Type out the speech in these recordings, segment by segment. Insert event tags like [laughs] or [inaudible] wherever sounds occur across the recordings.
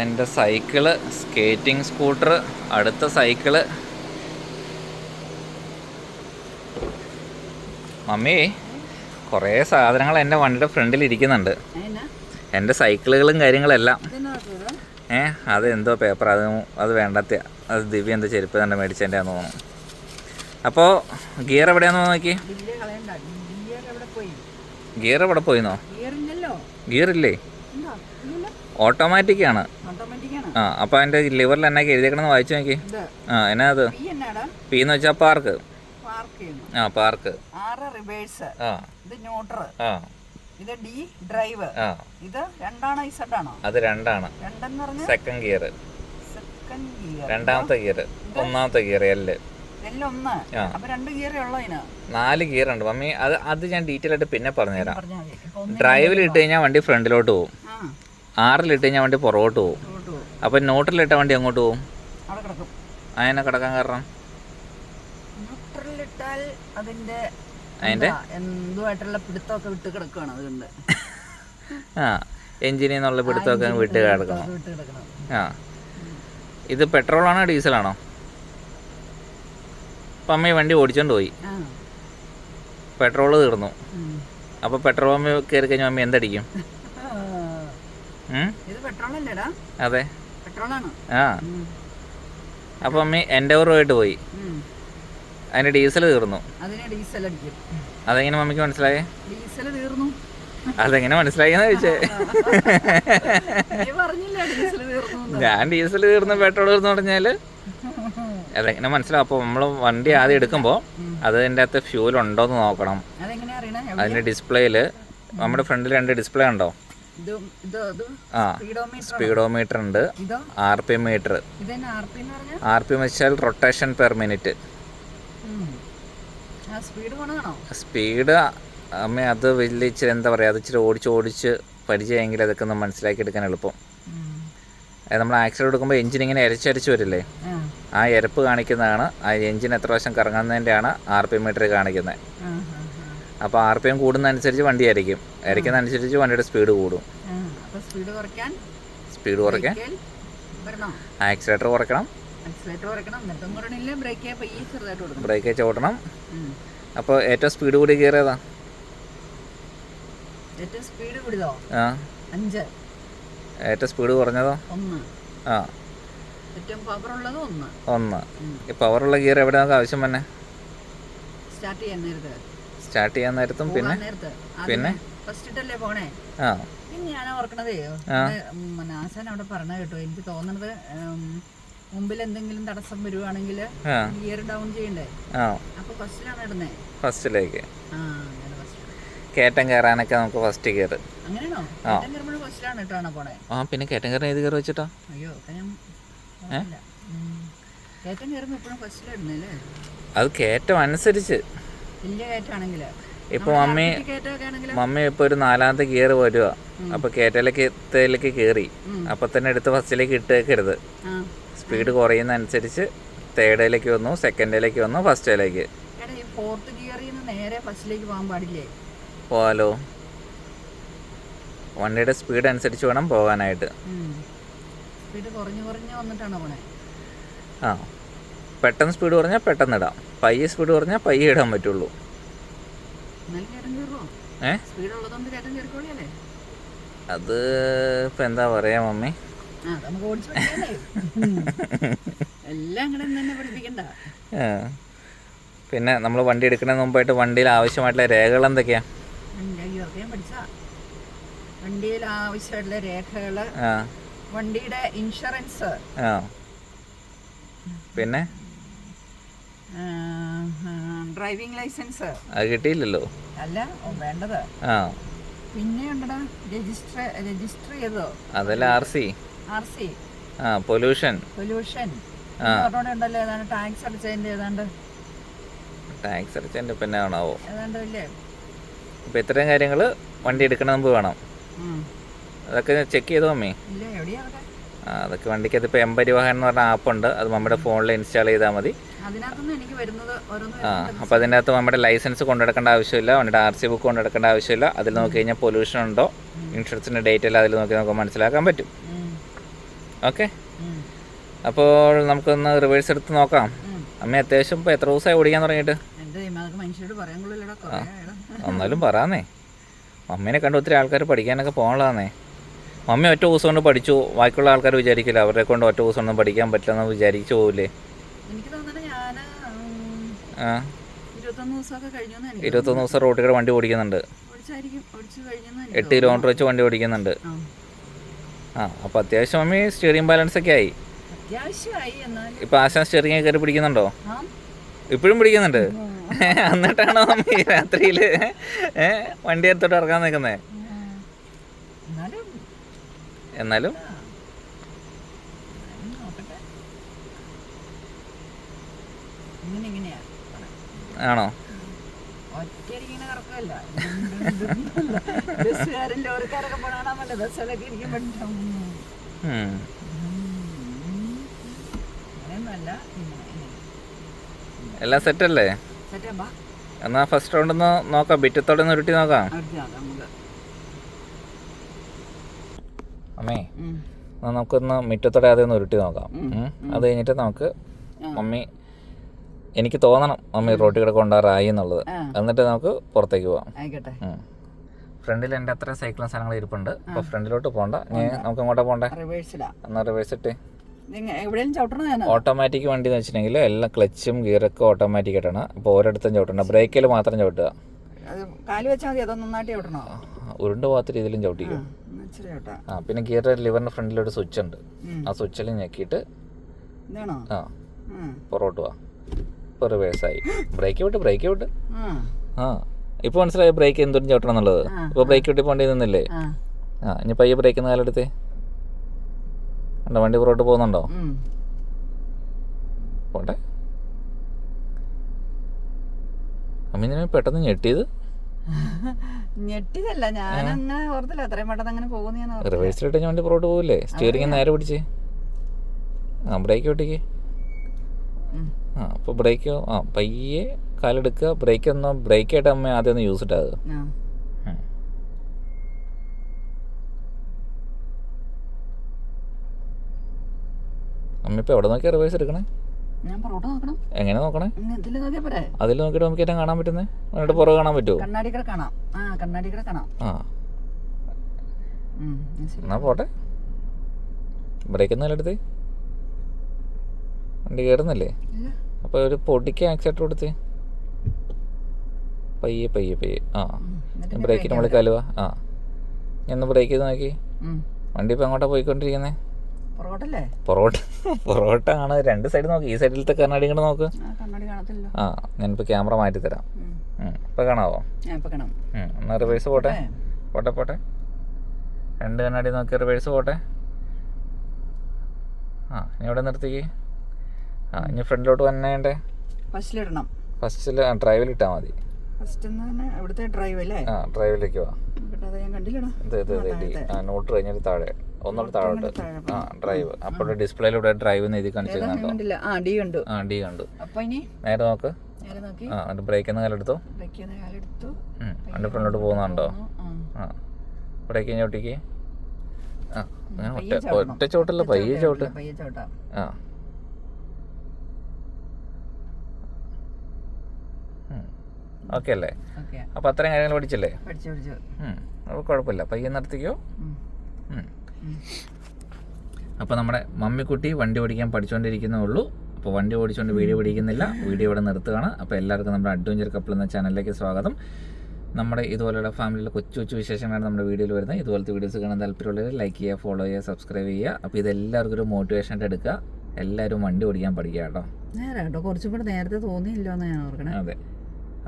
എന്റെ cycle skating scooter അടുത്ത cycle. Mummy കുറേ സാധനങ്ങൾ എന്റെ വണ്ടിയുടെ ഫ്രണ്ടിൽ ഇരിക്കുന്നുണ്ട്. എന്റെ സൈക്കിളുകളും കാര്യങ്ങളെല്ലാം. ഏ അത് എന്തോ പേപ്പർ അത് അത് വേണ്ടാത്ത അത് ദിവ്യ എന്തോ ചെരുപ്പ് തന്നെ മേടിച്ചതിന്റെ ആണെന്ന് തോന്നുന്നു അപ്പോൾ ഗിയർ എവിടെയാണെന്ന് നോക്കി ഗിയർ എവിടെ പോയിന്നോ? ഗിയർ ഇല്ലേ ഓട്ടോമാറ്റിക് ആണ് ആ അപ്പോൾ അതിന്റെ ലിവറിൽ എന്നെ എഴുതിയേക്കണമെന്ന് വായിച്ചു നോക്കി. ആ എന്നാ അത്? പി എന്ന് വെച്ചാൽ പാർക്ക്. ആ പാർക്ക്. ആറ് റിവേഴ്സ്. ഇത് ന്യൂട്രൽ. ഇത് ഡി ഡ്രൈവ്. ഇത് രണ്ടാണോ ഇസഡ് ആണോ അത് രണ്ടാണ്. സെക്കൻഡ് ഗിയർ രണ്ടാമത്തെ ഗിയർ ഒന്നാമത്തെ ഗിയർ എല്ല് നാല് ഗിയർ ഉണ്ട്. മമ്മി അത് അത് ഞാൻ ഡീറ്റെയിൽ ആയിട്ട് പിന്നെ പറഞ്ഞുതരാം. ഡ്രൈവിൽ ഇട്ട് കഴിഞ്ഞാൽ വണ്ടി ഫ്രണ്ടിലോട്ട് പോകും ആ ആറിൽ കഴിഞ്ഞാൽ വണ്ടി പുറകോട്ട് പോകും. അപ്പൊ നോട്ടിലിട്ട വണ്ടി അങ്ങോട്ട് പോകും. അതിനെ കിടക്കാൻ കാരണം? അതിന്റെ അതിന്റെ? എന്തുമായിട്ടുള്ള പിടുത്തമൊക്കെ വിട്ട് കിടക്കുകയാണ് അതുകൊണ്ട് [laughs] ആ എഞ്ചിനിൽ നിന്നുള്ള പിടുത്തമൊക്കെ വിട്ട് കിടക്കണം. ആ. ഇത് പെട്രോളാണോ ഡീസലാണോ? അപ്പം അമ്മ വണ്ടി ഓടിച്ചോണ്ട് പോയി. പെട്രോൾ തീർന്നു. അപ്പൊ അപ്പോൾ പെട്രോൾ പമ്പ് കയറി കഴിഞ്ഞാൽ അമ്മ എന്തടിക്കും [laughs] ആ. ഉം? ഇത് പെട്രോൾ അല്ലേടാ അതെ. ആ. അപ്പൊ അമ്മ എന്റെ ഓറുമായിട്ട് പോയി. അതിന്റെ ഡീസൽ തീർന്നു. അതെങ്ങനെ മമ്മിക്ക് മനസ്സിലായേ? ഡീസൽ തീർന്നു. അതെങ്ങനെ മനസ്സിലായെന്ന് ചോദിച്ചേ? ഞാൻ ഡീസൽ തീർന്നു പെട്രോൾ തീർന്നു പറഞ്ഞാൽ? അതെങ്ങനെ മനസ്സിലാവും അപ്പോൾ നമ്മൾ വണ്ടി ആദ്യം എടുക്കുമ്പോൾ അതിന്റെ അകത്ത് ഫ്യൂൽ ഉണ്ടോ എന്ന് നോക്കണം. അതിന്റെ ഡിസ്പ്ലേയിൽ എവിടെ? അതിന്റെ ഡിസ്പ്ലേയിൽ നമ്മുടെ ഫ്രണ്ടിൽ രണ്ട് ഡിസ്പ്ലേ ഉണ്ടോ? സ്പീഡോമീറ്റർ സ്പീഡോമീറ്റർ ഉണ്ട് R P meter. R P വെച്ചാൽ റൊട്ടേഷൻ പെർ മിനിറ്റ്. സ്പീഡ് അമ്മ അത് വലിയ ഇച്ചിരി എന്താ പറയുക അത് ഇച്ചിരി ഓടിച്ച് ഓടിച്ച് പരിചയമെങ്കിൽ അതൊക്കെ ഒന്ന് മനസ്സിലാക്കി എടുക്കാൻ എളുപ്പം. നമ്മൾ ആക്സിഡന്റ് എടുക്കുമ്പോൾ എഞ്ചിൻ ഇങ്ങനെ എരച്ചരച്ച് വരില്ലേ? ആ. ഇരപ്പ് എരപ്പ് കാണിക്കുന്നതാണ്. ആ എഞ്ചിൻ എത്ര വശം കറങ്ങുന്നതിന്റെയാണ് ആർ പി മീറ്റർ കാണിക്കുന്നത്. അപ്പോൾ ആർ പി എം കൂടുന്നതനുസരിച്ച് വണ്ടി ആയിരിക്കും അരയ്ക്കുന്നതനുസരിച്ച് വണ്ടിയുടെ സ്പീഡ് കൂടും. സ്പീഡ് കുറയ്ക്കാൻ സ്പീഡ് കുറയ്ക്കാൻ ആക്സിലേറ്റർ കുറയ്ക്കണം. ബ്രേക്ക് ചോട്ടണം അപ്പോൾ ഏറ്റവും സ്പീഡ് കൂടി കയറിയതാ? ഏറ്റവും സ്പീഡ് കുറഞ്ഞതോ? ആ. ഏറ്റവും പവർ ഉള്ളത് ഒന്ന്. ഒന്ന്. ഈ പവറുള്ള ഗിയർ എവിടെ നമുക്ക് ആവശ്യം തന്നെ സ്റ്റാർട്ട് ചെയ്യാൻ നേരത്ത്. സ്റ്റാർട്ട് ചെയ്യാൻ നേരത്തും പിന്നെ പിന്നെ? ഫസ്റ്റ് ഇട്ടല്ലേ പോണേ? ആ. പിന്നെ ഞാൻ ഓർക്കണതേ. ആശാൻ അവിടെ പറഞ്ഞ കേട്ടോ. എനിക്ക് തോന്നണത് മുമ്പിൽ എന്തെങ്കിലും തടസ്സം വരുവാണെങ്കിൽ ഗിയർ ഡൗൺ ചെയ്യണ്ടേ? അപ്പൊ ഫസ്റ്റിലാണ് ഇടുന്നേ. ഫസ്റ്റിലേക്ക് കയറ്റം കയറാനൊക്കെ നമുക്ക് ഫസ്റ്റ് ഗിയർ അങ്ങനെയാണോ? ആ. പിന്നെ കേറ്റം കയറാൻ ഏത് കയറി വെച്ചിട്ടാ? അയ്യോ. കയറ്റം കയറുമ്പോൾ എപ്പോഴും ഫസ്റ്റിലിടുന്നേ അല്ലേ? അത് കേറ്റം അനുസരിച്ച്. ഇപ്പോൾ മമ്മി മമ്മി ഇപ്പോൾ ഒരു നാലാമത്തെ ഗിയർ വരുക അപ്പോൾ കേറ്റലേക്ക് എത്തലേക്ക് കയറി ഉം. അപ്പോൾ തന്നെ എടുത്ത് ഫസ്റ്റിലേക്ക് ഇട്ടേക്കരുത്. സ്പീഡ് കുറയുന്നതനുസരിച്ച് തേർഡിലേക്ക് വന്നു സെക്കൻഡിലേക്ക് വന്നു ഫസ്റ്റിലേക്ക് പോവാലോ. വണ്ടിയുടെ സ്പീഡ് അനുസരിച്ച് വേണം പോകാനായിട്ട്. സ്പീഡ് കുറഞ്ഞു കുറഞ്ഞു വന്നിട്ടാണ് ആ. പെട്ടെന്ന് സ്പീഡ് കുറഞ്ഞാൽ പെട്ടെന്ന് ഇടാം. പയ്യെ സ്പീഡ് പറഞ്ഞാൽ പയ്യെ ഇടാൻ പറ്റുള്ളൂ. ഏ? അത് ഇപ്പം എന്താ പറയാ മമ്മി. [laughs] പിന്നെ നമ്മൾ വണ്ടി എടുക്കുന്നതിന് മുമ്പായിട്ട് വണ്ടിയിൽ ആവശ്യമായിട്ടുള്ള രേഖകൾ എന്തൊക്കെയാ? വണ്ടിയിൽ ആവശ്യമായിട്ടുള്ള രേഖകൾ വണ്ടിയുടെ ഇൻഷുറൻസ് പിന്നെ? Driving licence. അത് കിട്ടിയില്ലല്ലോ. അല്ല വേണ്ടത്. ആ. പിന്നെ ഉണ്ടടാ രജിസ്റ്റർ രജിസ്റ്റർ ചെയ്തോ? അതല്ല ആർ സി. R C. ആ പൊല്യൂഷൻ. പൊല്യൂഷൻ. ഉണ്ടല്ലോ ഏതാണ്ട് ടാക്സ് അടച്ചതിന്റെ ഏതാണ്ട്? ടാക്സ് അടിച്ചതിന്റെ പിന്നെ ആണാവോ ഏതാണ്ട് ഇല്ലേ അപ്പോൾ ഇത്രയും കാര്യങ്ങൾ വണ്ടി എടുക്കണ മുമ്പ് വേണം. അതൊക്കെ ചെക്ക് ചെയ്തോ അമ്മേ? ഇല്ല എവിടെയാ അതൊക്കെ വണ്ടിക്കകത്ത് ഇപ്പോൾ എംപരിവാഹൻ എന്ന് പറഞ്ഞ ആപ്പ് ഉണ്ട് അത് നമ്മുടെ ഫോണിൽ ഇൻസ്റ്റാൾ ചെയ്താൽ മതി. ആ അപ്പോൾ അതിന്റെ അകത്ത് നമ്മുടെ ലൈസൻസ് കൊണ്ടെടുക്കേണ്ട ആവശ്യമില്ല വണ്ടിയുടെ ആർ സി ബുക്ക് കൊണ്ടെടുക്കേണ്ട ആവശ്യമില്ല. അതിൽ നോക്കി കഴിഞ്ഞാൽ പൊല്യൂഷൻ ഉണ്ടോ? ഇൻഷുറൻസിന്റെ ഡേറ്റ് എല്ലാം അതിൽ നോക്കി നമുക്ക് മനസ്സിലാക്കാൻ പറ്റും. ഓക്കെ അപ്പോൾ നമുക്കൊന്ന് റിവേഴ്സ് എടുത്ത് നോക്കാം. അമ്മ അത്യാവശ്യം ഇപ്പോൾ എത്ര ദിവസമായി ഓടിക്കാൻ തുടങ്ങിയിട്ട്. എന്നാലും പറയാന്നേ. മമ്മീനെ കണ്ട് ഒത്തിരി ആൾക്കാർ പഠിക്കാനൊക്കെ പോകാനുള്ളതാന്നേ. മമ്മി ഒറ്റ ദിവസം കൊണ്ട് പഠിച്ചു ബാക്കിയുള്ള ആൾക്കാർ വിചാരിക്കില്ല അവരെ കൊണ്ട് ഒറ്റ ദിവസം ഒന്നും പഠിക്കാൻ പറ്റില്ലെന്ന് വിചാരിച്ചു പോകില്ലേ എനിക്ക് തോന്നുന്നത് ഞാൻ ആ ഇരുപത്തൊന്ന് ദിവസം റോട്ടിൽ കൂടെ വണ്ടി ഓടിക്കുന്നുണ്ട്. എട്ട് കിലോമീറ്റർ വെച്ച് വണ്ടി ഓടിക്കുന്നുണ്ട്. ആ. അപ്പോൾ അത്യാവശ്യം മമ്മി സ്റ്റിയറിംഗ് ബാലൻസ് ഒക്കെ ആയി. ഇപ്പൊ ആശാൻ സ്റ്റിയറിംഗ് കയറി പിടിക്കുന്നുണ്ടോ? ഇപ്പോഴും പിടിക്കുന്നുണ്ട്. [laughs] എന്നിട്ടാണോ മമ്മി രാത്രിയിൽ വണ്ടി എടുത്തോട്ട് ഇറങ്ങാൻ നിൽക്കുന്നത് എന്നാലും. ഇങ്ങനെ ആണോ? എല്ലാം സെറ്റല്ലേ? അല്ലേ എന്നാ ഫസ്റ്റ് റൗണ്ട് ഒന്ന് നോക്കാം. ബിറ്റത്തോടെ ഒന്ന് ഉരുട്ടി നോക്കാം. അമ്മേ നമുക്കൊന്ന് മിറ്റത്തോടെ ആദ്യം ഒന്ന് ഉരുട്ടി നോക്കാം. അത് കഴിഞ്ഞിട്ട് നമുക്ക്. മമ്മി എനിക്ക് തോന്നണം മമ്മി റോട്ടിൽ കൂടെ കൊണ്ടുവരായി എന്നുള്ളത്. എന്നിട്ട് നമുക്ക് പുറത്തേക്ക് പോവാം. ആയിക്കോട്ടെ. ഫ്രണ്ടിൽ എന്റെ അത്ര സൈക്കിളും സാധനങ്ങൾ ഇരിപ്പുണ്ട്. അപ്പോൾ ഫ്രണ്ടിലോട്ട് പോണ്ട. ഞാൻ നമുക്ക് അങ്ങോട്ട് പോകണ്ടേ എന്നാൽ റിവേഴ്സ് ഇട്ട്. ഓട്ടോമാറ്റിക് വണ്ടി എന്ന് വെച്ചിട്ടുണ്ടെങ്കിൽ എല്ലാം ക്ലച്ചും ഗിയറൊക്കെ ഓട്ടോമാറ്റിക് ആയിട്ടാണ്. അപ്പോൾ ഓരോരുത്തരും ചവിട്ടണം. ബ്രേക്കിൽ മാത്രം ചവിട്ടുക. ഉരുണ്ട് പോകാത്ത രീതിയിലും ചവിട്ടിക്കും. ആ പിന്നെ ഗിയർ ലിവറിന്റെ ഫ്രണ്ടിലൊരു സ്വിച്ച് ഉണ്ട്. ആ സ്വിച്ചിൽ ഞെക്കിയിട്ട് ആ. പുറകോട്ട് പോവാ. ഇപ്പോൾ റിവേഴ്സായി ബ്രേക്ക് വിട്ട് ബ്രേക്ക് വിട്ട് ആ. ഇപ്പൊ ഇപ്പോൾ മനസ്സിലായി ബ്രേക്ക് എന്തോരം ചവിട്ടണം എന്നുള്ളത്? ഇപ്പൊ ഇപ്പോൾ ബ്രേക്ക് വിട്ട് പോണ്ടി നിന്നില്ലേ? ആ. ഇനി പയ്യെ ബ്രേക്ക് കാലെടുത്തേ. ഉണ്ടോ വണ്ടി പുറകോട്ട് പോകുന്നുണ്ടോ. പോട്ടെ അമ്മ പെട്ടെന്ന് ഞെട്ടിയത്? ഞെട്ടിയതല്ല ഞാനങ്ങനെ ഓർത്തില്ല അത്രയും പെട്ടെന്ന് അങ്ങനെ പോകുന്ന. റിവേഴ്സിലിട്ട് ഞാൻ വണ്ടി പുറകോട്ട് പോകില്ലേ സ്റ്റിയറിംഗ് നേരെ പിടിച്ച്. ആ ബ്രേക്ക് ഒട്ടിക്ക്. ആ അപ്പോൾ ബ്രേക്ക് ആ പയ്യെ കാലെടുക്കുക. ബ്രേക്ക് ഒന്ന് ബ്രേക്ക് ആയിട്ട് അമ്മ ആദ്യം ഒന്ന് യൂസ് ഇട്ടാത് ആ. അമ്മ ഇപ്പോൾ എവിടെ നോക്കിയാൽ റിവേഴ്സ് എടുക്കണേ? എങ്ങനെ നോക്കണേ? നോക്കിയാ അതിൽ നോക്കിയിട്ട് നമുക്ക് ഏറ്റവും കാണാൻ പറ്റുന്നേ? എന്നിട്ട് പുറകെ കാണാൻ പറ്റുമോ ആ. എന്നാ പോട്ടെ. ബ്രേക്ക് ഒന്നും എടുത്തേ. വണ്ടി കയറുന്നില്ലേ. അപ്പോൾ ഒരു പൊടിക്ക് ആക്സിഡന്റ് കൊടുത്ത്. പയ്യെ പയ്യെ പയ്യെ. ആ. ബ്രേക്ക് നമ്മൾ കാലുവാ. ആ. ഞാൻ ഒന്ന് ബ്രേക്ക് ചെയ്ത് നോക്കി. വണ്ടി ഇപ്പൊ എങ്ങോട്ടാണ് പോയിക്കൊണ്ടിരിക്കുന്നത് പുറകോട്ടല്ലേ പൊറോട്ട [laughs] പൊറോട്ട ആണ് രണ്ട് സൈഡ് നോക്ക്. ഈ സൈഡിലത്തെ കണ്ണാടി കൂടെ നോക്ക്. ആ ഞാനിപ്പോ ഞാനിപ്പോൾ ക്യാമറ മാറ്റി തരാം. ഇപ്പൊ കാണാവോ? എന്നാ റിവേഴ്സ് പോട്ടെ. പോട്ടെ? പോട്ടെ രണ്ട് കണ്ണാടി നോക്കി. റിവേഴ്സ് പോട്ടെ. ആ ഇനി ഇവിടെ നിർത്തിക്ക്? ആ ഇനി ഫ്രണ്ടിലോട്ട് വന്നെ വേണ്ടേ ഫസ്റ്റിലിടണം. ഫസ്റ്റിൽ ഡ്രൈവിൽ ഇട്ടാൽ മതി. ഫസ്റ്റ് ഇവിടുത്തെ ഡ്രൈവ് അല്ലേ ആ ഡ്രൈവിലേക്ക് വാ. നോട്ട് കഴിഞ്ഞിട്ട് താഴെ. ഒന്നുകൂടെ താഴോട്ട്. ആ ഡ്രൈവ്. അപ്പോൾ ഡിസ്പ്ലേയിലൂടെ ഡ്രൈവ് എന്ന് എഴുതി കാണിച്ചിരുന്നുണ്ടോ ആ ഡി കണ്ടു. ആ ഡി കണ്ടു. നേരെ നോക്ക്. ആ എന്നിട്ട് ബ്രേക്ക് എന്ന കാലെടുത്തോ. വണ്ടി ഫ്രണ്ടിലോട്ട് പോകുന്നുണ്ടോ? ആ. ബ്രേക്ക് കഴിഞ്ഞ ഒട്ടിക്ക് ആ ഒറ്റ. ഒറ്റ ചോട്ടല്ല പയ്യെ ചോട്ട് ആ. ഓക്കെ. അല്ലേ അപ്പൊ അപ്പോൾ അത്രയും കാര്യങ്ങൾ പഠിച്ചല്ലേ? അപ്പൊ പഠിച്ചു. അപ്പോൾ കുഴപ്പമില്ല. പയ്യെ നടത്തിക്കോ. അപ്പോൾ നമ്മുടെ മമ്മിക്കുട്ടി വണ്ടി ഓടിക്കാൻ പഠിച്ചുകൊണ്ടിരിക്കുന്നേ ഉള്ളൂ. അപ്പോൾ വണ്ടി ഓടിച്ചുകൊണ്ട് വീഡിയോ പിടിക്കുന്നില്ല. വീഡിയോ ഇവിടെ നിർത്തുകയാണ്. അപ്പോൾ എല്ലാവർക്കും നമ്മുടെ അഡ്വഞ്ചർ കപ്പിൾ എന്ന ചാനലിലേക്ക് സ്വാഗതം. നമ്മുടെ ഇതുപോലെയുള്ള ഫാമിലിയിലെ കൊച്ചു കൊച്ചു വിശേഷങ്ങളാണ് നമ്മുടെ വീഡിയോയിൽ വരുന്നത്. ഇതുപോലത്തെ വീഡിയോസ് കാണാൻ താല്പര്യമുള്ളവർ ലൈക്ക് ചെയ്യുക ഫോളോ ചെയ്യുക സബ്സ്ക്രൈബ് ചെയ്യുക. അപ്പോൾ ഇതെല്ലാവർക്കും ഒരു മോട്ടിവേഷൻ ആയിട്ട് എടുക്കുക. എല്ലാവരും വണ്ടി ഓടിക്കാൻ പഠിക്കുക കേട്ടോ. നേരെ കേട്ടോ. കുറച്ചും കൂടെ നേരത്തെ തോന്നിയില്ലോ എന്ന് ഞാൻ ഓർക്കണേ. അതെ.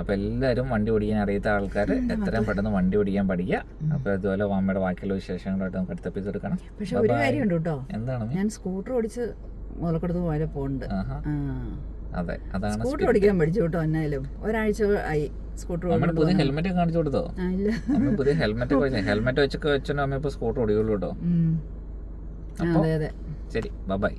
അപ്പോൾ എല്ലാവരും വണ്ടി ഓടിക്കാൻ അറിയാത്ത ആൾക്കാർ എത്രയും പെട്ടെന്ന് വണ്ടി ഓടിക്കാൻ പഠിക്കുക. അപ്പോൾ അതുപോലെ അമ്മയുടെ ബാക്കിയുള്ള വിശേഷങ്ങളായിട്ട് നമുക്ക് അടുത്ത എപ്പിസോഡ് കാണാം പക്ഷെ ഒരു കാര്യമുണ്ട് കേട്ടോ. എന്താണ് ഞാൻ സ്കൂട്ടർ ഓടിച്ച് മുതലക്കെടുത്ത് വരെ പോണ്ട് അതെ അതാണ് സ്കൂട്ടർ ഓടിക്കാൻ പഠിച്ചു കേട്ടോ എന്നാലും ഒരാഴ്ച ആയി സ്കൂട്ടർ പുതിയ ഹെൽമെറ്റ് കാണിച്ചു കൊടുത്തോ? പുതിയ ഹെൽമെറ്റ് ഹെൽമെറ്റ് വെച്ചൊക്കെ വെച്ചോ അമ്മ ഇപ്പൊ സ്കൂട്ടർ ഓടിയുള്ളൂ കേട്ടോ. ശരി ബൈ ബൈ